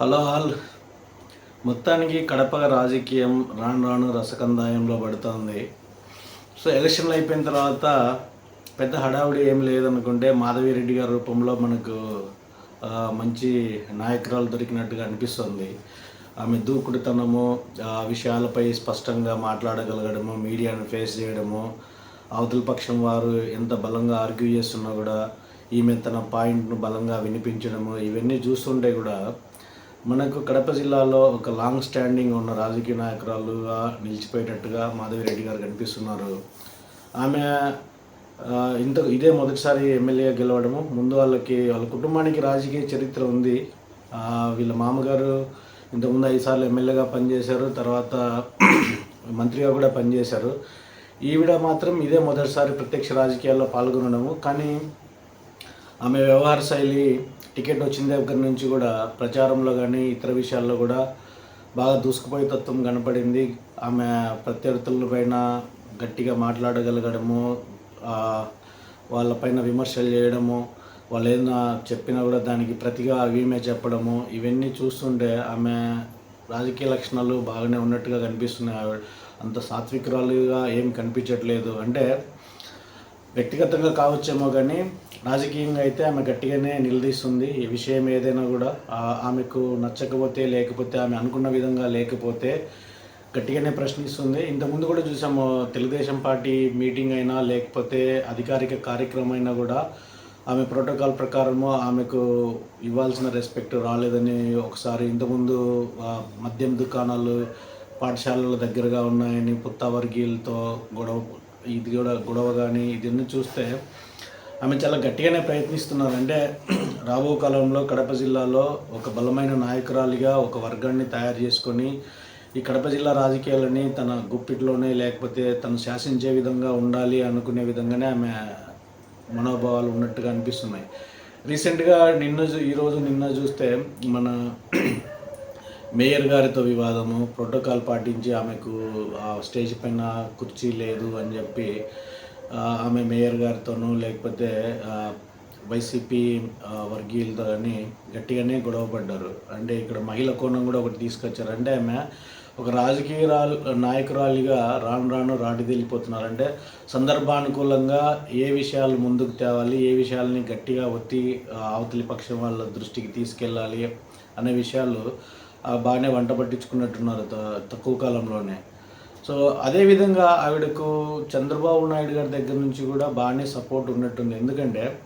Hello all. మొత్తానికి కడప రాజకీయం రాను రాను రసకందాయంలో పడుతుంది. సో ఎలక్షన్లు అయిపోయిన తర్వాత పెద్ద హడావుడి ఏం లేదనుకుంటే మాధవిరెడ్డి గారి రూపంలో మనకు మంచి నాయకురాలు దొరికినట్టుగా అనిపిస్తుంది. ఆమె దూకుడుతనము ఆ విషయాలపై స్పష్టంగా మాట్లాడగలగడము మీడియాను ఫేస్ చేయడము అవతల పక్షం వారు ఎంత బలంగా ఆర్గ్యూ చేస్తున్నా కూడా ఈమె తన పాయింట్ను బలంగా వినిపించడము ఇవన్నీ చూస్తుంటే కూడా మనకు కడప జిల్లాలో ఒక లాంగ్ స్టాండింగ్ ఉన్న రాజకీయ నాయకురాలుగా నిలిచిపోయేటట్టుగా మాధవిరెడ్డి గారు కనిపిస్తున్నారు. ఆమె ఇంత ఇదే మొదటిసారి ఎమ్మెల్యేగా గెలవడము. ముందు వాళ్ళకి వాళ్ళ కుటుంబానికి రాజకీయ చరిత్ర ఉంది. వీళ్ళ మామగారు ఇంతకుముందు ఐదు సార్లు ఎమ్మెల్యేగా పనిచేశారు. తర్వాత మంత్రిగా కూడా పనిచేశారు. ఈవిడ మాత్రం ఇదే మొదటిసారి ప్రత్యక్ష రాజకీయాల్లో పాల్గొనడము. కానీ ఆమె వ్యవహార శైలి టికెట్ వచ్చిన దగ్గర నుంచి కూడా ప్రచారంలో కానీ ఇతర విషయాల్లో కూడా బాగా దూసుకుపోయే తత్వం కనపడింది. ఆమె ప్రత్యర్థుల పైన గట్టిగా మాట్లాడగలగడము వాళ్ళపైన విమర్శలు చేయడము వాళ్ళు ఏదైనా చెప్పినా కూడా దానికి ప్రతిగా అవిమే చెప్పడము ఇవన్నీ చూస్తుంటే ఆమె రాజకీయ లక్షణాలు బాగానే ఉన్నట్టుగా కనిపిస్తున్నాయి. ఆవిడ అంత సాత్వికురాలుగా ఏం కనిపించట్లేదు. అంటే వ్యక్తిగతంగా కావచ్చేమో కానీ రాజకీయంగా అయితే ఆమె గట్టిగానే నిలదీస్తుంది. ఈ విషయం ఏదైనా కూడా ఆమెకు నచ్చకపోతే లేకపోతే ఆమె అనుకున్న విధంగా లేకపోతే గట్టిగానే ప్రశ్నిస్తుంది. ఇంతకుముందు కూడా చూసాము తెలుగుదేశం పార్టీ మీటింగ్ అయినా లేకపోతే అధికారిక కార్యక్రమం అయినా కూడా ఆమె ప్రోటోకాల్ ప్రకారము ఆమెకు ఇవ్వాల్సిన రెస్పెక్ట్ రాలేదని ఒకసారి ఇంతకుముందు మద్యం దుకాణాలు పాఠశాలల దగ్గరగా ఉన్నాయని పుత్త వర్గీయులతో గొడవ ఇది కూడా గొడవ కానీ ఇదన్నీ చూస్తే ఆమె చాలా గట్టిగానే ప్రయత్నిస్తున్నారు అంటే రాబో కాలంలో కడప జిల్లాలో ఒక బలమైన నాయకురాలిగా ఒక వర్గాన్ని తయారు చేసుకొని ఈ కడప జిల్లా రాజకీయాలని తన గుప్పిట్లోనే లేకపోతే తను శాసించే విధంగా ఉండాలి అనుకునే విధంగానే ఆమె మనోభావాలు ఉన్నట్టుగా అనిపిస్తున్నాయి. రీసెంట్గా నిన్న చూ- ఈరోజు నిన్న చూస్తే మన మేయర్ గారితో వివాదము ప్రోటోకాల్ పాటించి ఆమెకు ఆ స్టేజ్ పైన కుర్చీ లేదు అని చెప్పి ఆమె మేయర్ గారితోనూ లేకపోతే వైసీపీ వర్గీయులతో కానీ గట్టిగానే గొడవపడ్డారు. అంటే ఇక్కడ మహిళ కోణం కూడా ఒకటి తీసుకొచ్చారు. అంటే ఆమె ఒక రాజకీయ నాయకురాలిగా రాను రాను రాటి తెలిపోతున్నారు అంటే సందర్భానుకూలంగా ఏ విషయాలు ముందుకు తేవాలి ఏ విషయాలని గట్టిగా ఒత్తి అవతలి పక్షం వాళ్ళ దృష్టికి తీసుకెళ్ళాలి అనే విషయాలు బాగానే వంట పట్టించుకున్నట్టున్నారు త- తక్కువ కాలంలోనే. సో అదేవిధంగా ఆవిడకు చంద్రబాబు నాయుడు గారి దగ్గర నుంచి కూడా బాగానే సపోర్ట్ ఉన్నట్టుంది. ఎందుకంటే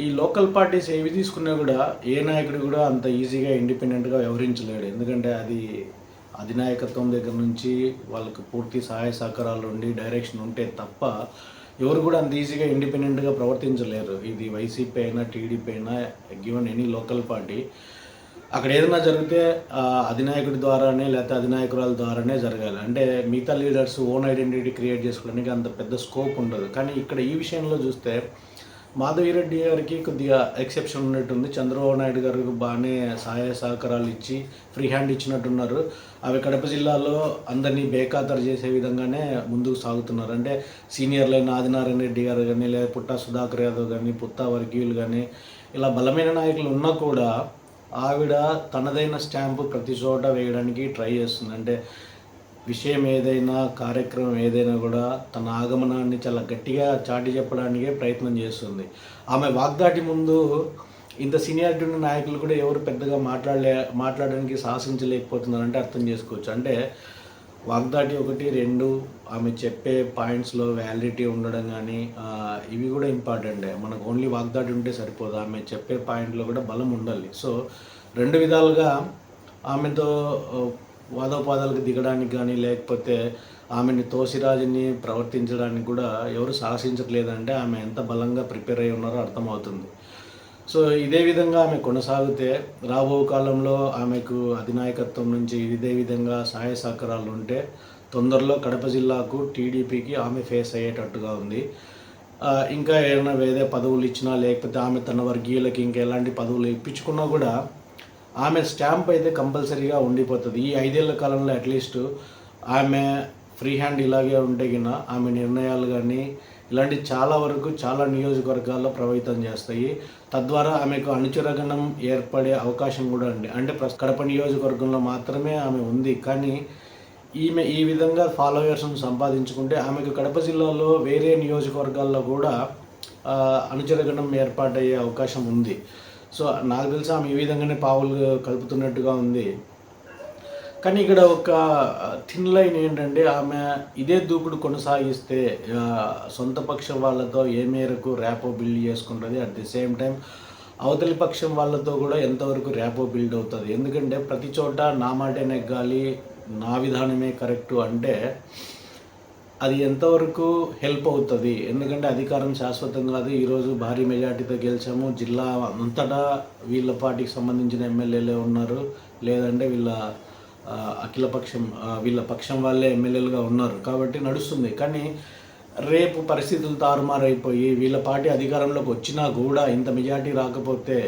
ఈ లోకల్ పార్టీస్ ఏవి తీసుకున్నా కూడా ఏ నాయకుడు కూడా అంత ఈజీగా ఇండిపెండెంట్గా వ్యవహరించలేడు. ఎందుకంటే అది అధినాయకత్వం దగ్గర నుంచి వాళ్ళకు పూర్తి సహాయ సహకారాలు ఉండి డైరెక్షన్ ఉంటే తప్ప ఎవరు కూడా అంత ఈజీగా ఇండిపెండెంట్గా ప్రవర్తించలేరు. ఇది వైసీపీ అయినా టీడీపీ అయినా గివన్ ఎనీ లోకల్ పార్టీ అక్కడ ఏదైనా జరిగితే అధినాయకుడి ద్వారానే లేకపోతే అధినాయకురాల ద్వారానే జరగాలి. అంటే మిగతా లీడర్స్ ఓన్ ఐడెంటిటీ క్రియేట్ చేసుకోవడానికి అంత పెద్ద స్కోప్ ఉండదు. కానీ ఇక్కడ ఈ విషయంలో చూస్తే మాధవిరెడ్డి గారికి కొద్దిగా ఎక్సెప్షన్ ఉన్నట్టుంది. చంద్రబాబు నాయుడు గారికి బాగానే సహాయ సహకారాలు ఇచ్చి ఫ్రీ హ్యాండ్ ఇచ్చినట్టున్నారు. అవి కడప జిల్లాలో అందరినీ బేఖాతరు చేసే విధంగానే ముందుకు సాగుతున్నారు. అంటే సీనియర్లైన ఆదినారాయణ రెడ్డి గారు కానీ లేదా పుట్టా సుధాకర్ యాదవ్ కానీ పుత్తా వర్గీయులు కానీ ఇలా బలమైన నాయకులు ఉన్నా కూడా ఆవిడ తనదైన స్టాంపు ప్రతి చోట వేయడానికి ట్రై చేస్తుంది. అంటే విషయం ఏదైనా కార్యక్రమం ఏదైనా కూడా తన ఆగమనాన్ని చాలా గట్టిగా చాటి చెప్పడానికే ప్రయత్నం చేస్తుంది. ఆమె వాగ్దాటి ముందు ఇంత సీనియారిటీ ఉన్న నాయకులు కూడా ఎవరు పెద్దగా మాట్లాడలే మాట్లాడడానికి సాహసించలేకపోతున్నారంటే అర్థం చేసుకోవచ్చు. అంటే వాగ్దాటి ఒకటి రెండు ఆమె చెప్పే పాయింట్స్లో వ్యాలిడిటీ ఉండడం కానీ ఇవి కూడా ఇంపార్టెంటే మనకు ఓన్లీ వాగ్దాటి ఉంటే సరిపోదు. ఆమె చెప్పే పాయింట్లో కూడా బలం ఉండాలి. సో రెండు విధాలుగా ఆమెతో వాదోపాదాలకు దిగడానికి కానీ లేకపోతే ఆమెని తోసిరాజుని ప్రవర్తించడానికి కూడా ఎవరు సాహసించట్లేదంటే ఆమె ఎంత బలంగా ప్రిపేర్ అయి ఉన్నారో అర్థమవుతుంది. సో ఇదే విధంగా ఆమె కొనసాగితే రాబో కాలంలో ఆమెకు అధినాయకత్వం నుంచి ఇదే విధంగా సహాయ సహకారాలు ఉంటే తొందరలో కడప జిల్లాకు టీడీపీకి ఆమె ఫేస్ అయ్యేటట్టుగా ఉంది. ఇంకా ఏమైనా వేరే పదవులు ఇచ్చినా లేకపోతే ఆమె తన వర్గీయులకి ఇంకా ఎలాంటి పదవులు ఇప్పించుకున్నా కూడా ఆమె స్టాంప్ అయితే కంపల్సరీగా ఉండిపోతుంది. ఈ ఐదేళ్ళ కాలంలో అట్లీస్ట్ ఆమె ఫ్రీ హ్యాండ్ ఇలాగే ఉంటే గిన ఆమె నిర్ణయాలు కానీ ఇలాంటి చాలా వరకు చాలా నియోజకవర్గాల్లో ప్రభావితం చేస్తాయి. తద్వారా ఆమెకు అనుచరగణం ఏర్పడే అవకాశం కూడా ఉంది. అంటే కడప నియోజకవర్గంలో మాత్రమే ఆమె ఉంది. కానీ ఈమె ఈ విధంగా ఫాలోవర్స్ను సంపాదించుకుంటే ఆమెకు కడప జిల్లాలో వేరే నియోజకవర్గాల్లో కూడా అనుచరగణం ఏర్పాటయ్యే అవకాశం ఉంది. సో నాకు తెలిసి ఆమె ఈ విధంగానే పావులు కలుపుతున్నట్టుగా ఉంది. కానీ ఇక్కడ ఒక థిన్ లైన్ ఏంటంటే ఆమె ఇదే దూకుడు కొనసాగిస్తే సొంత పక్షం వాళ్ళతో ఏ మేరకు ర్యాపో బిల్డ్ చేసుకుంటుంది అట్ ది సేమ్ టైం అవతలి పక్షం వాళ్ళతో కూడా ఎంతవరకు ర్యాపో బిల్డ్ అవుతుంది. ఎందుకంటే ప్రతి చోట నా మాటే నెగ్గాలి నా విధానమే కరెక్టు అంటే అది ఎంతవరకు హెల్ప్ అవుతుంది. ఎందుకంటే అధికారం శాశ్వతం కాదు. ఈరోజు భారీ మెజార్టీతో గెలిచాము. జిల్లా అంతటా వీళ్ళ పార్టీకి సంబంధించిన ఎమ్మెల్యేలే ఉన్నారు. లేదంటే వీళ్ళ అఖిలపక్షం వీళ్ళ పక్షం వాళ్ళే ఎమ్మెల్యేలుగా ఉన్నారు. కాబట్టి నడుస్తుంది. కానీ రేపు పరిస్థితులు తారుమారైపోయి వీళ్ళ పార్టీ అధికారంలోకి వచ్చినా కూడా ఇంత మెజార్టీ రాకపోతే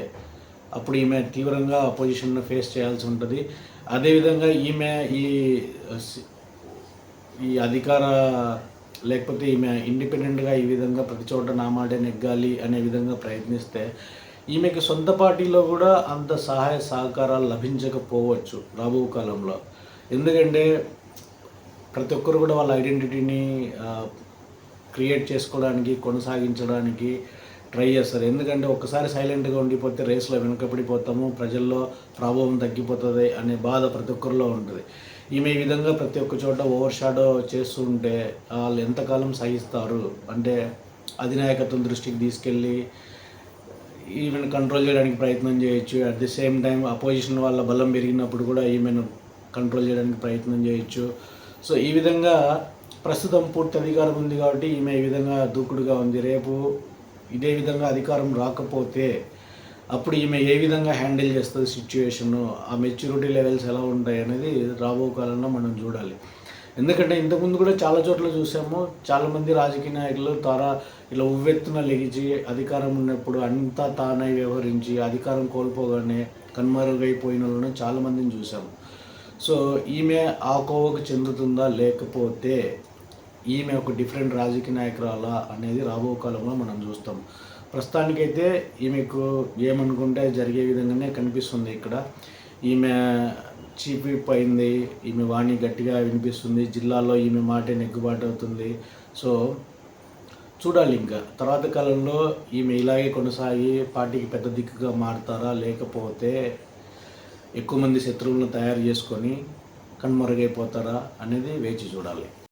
అప్పుడు ఈమె తీవ్రంగా అపోజిషన్ను ఫేస్ చేయాల్సి ఉంటుంది. అదేవిధంగా ఈమె ఈ ఈ అధికార లేకపోతే ఈమె ఇండిపెండెంట్గా ఈ విధంగా ప్రతి చోట నా మాటే నెగ్గాలి అనే విధంగా ప్రయత్నిస్తే ఈమెకి సొంత పార్టీలో కూడా అంత సహాయ సహకారాలు లభించకపోవచ్చు రాబో కాలంలో. ఎందుకంటే ప్రతి ఒక్కరు కూడా వాళ్ళ ఐడెంటిటీని క్రియేట్ చేసుకోవడానికి కొనసాగించడానికి ట్రై చేస్తారు. ఎందుకంటే ఒక్కసారి సైలెంట్గా ఉండిపోతే రేస్లో వెనుకబడిపోతాము ప్రజల్లో ప్రభావం తగ్గిపోతుంది అనే బాధ ప్రతి ఒక్కరిలో ఉంటుంది. ఈమె ఈ విధంగా ప్రతి ఒక్క చోట ఓవర్ షాడో చేస్తుంటే వాళ్ళు ఎంతకాలం సహిస్తారు? అంటే అధినాయకత్వం దృష్టికి తీసుకెళ్ళి ఈమెను కంట్రోల్ చేయడానికి ప్రయత్నం చేయొచ్చు. At the same time opposition వాళ్ళ బలం పెరిగినప్పుడు కూడా ఈమెను కంట్రోల్ చేయడానికి ప్రయత్నం చేయొచ్చు. సో ఈ విధంగా ప్రస్తుతం పూర్తి అధికారం ఉంది కాబట్టి ఈమె ఈ విధంగా దూకుడుగా ఉంది. రేపు ఇదే విధంగా అధికారం రాకపోతే అప్పుడు ఈమె ఏ విధంగా హ్యాండిల్ చేస్తుంది సిచ్యువేషను ఆ మెచ్యూరిటీ లెవెల్స్ ఎలా ఉంటాయి అనేది రాబో కాలంలో మనం చూడాలి. ఎందుకంటే ఇంతకుముందు కూడా చాలా చోట్ల చూసాము. చాలామంది రాజకీయ నాయకులు తారా ఇలా ఉవ్వెత్తున లెగిచి అధికారం ఉన్నప్పుడు అంతా తానై వ్యవహరించి అధికారం కోల్పోగానే కనుమరుగైపోయిన వాళ్ళను చాలామందిని చూసాము. సో ఈమె ఆ కోవకు చెందుతుందా? లేకపోతే ఈమె ఒక డిఫరెంట్ రాజకీయ నాయకురాలా అనేది రాబో కాలంలో మనం చూస్తాం. ప్రస్తుతానికైతే ఈమెకు ఏమనుకుంటే జరిగే విధంగానే కనిపిస్తుంది ఇక్కడ. ఈమె చీపిపోయింది అయింది ఈమె వాణి గట్టిగా వినిపిస్తుంది. జిల్లాలో ఈమె మాటే నెగ్గుబాటు అవుతుంది. సో చూడాలి ఇంకా. తర్వాత కాలంలో ఈమె ఇలాగే కొనసాగి పార్టీకి పెద్ద దిక్కుగా మారుతారా? లేకపోతే ఎక్కువ మంది శత్రువులను తయారు చేసుకొని కనుమరుగైపోతారా? అనేది వేచి చూడాలి.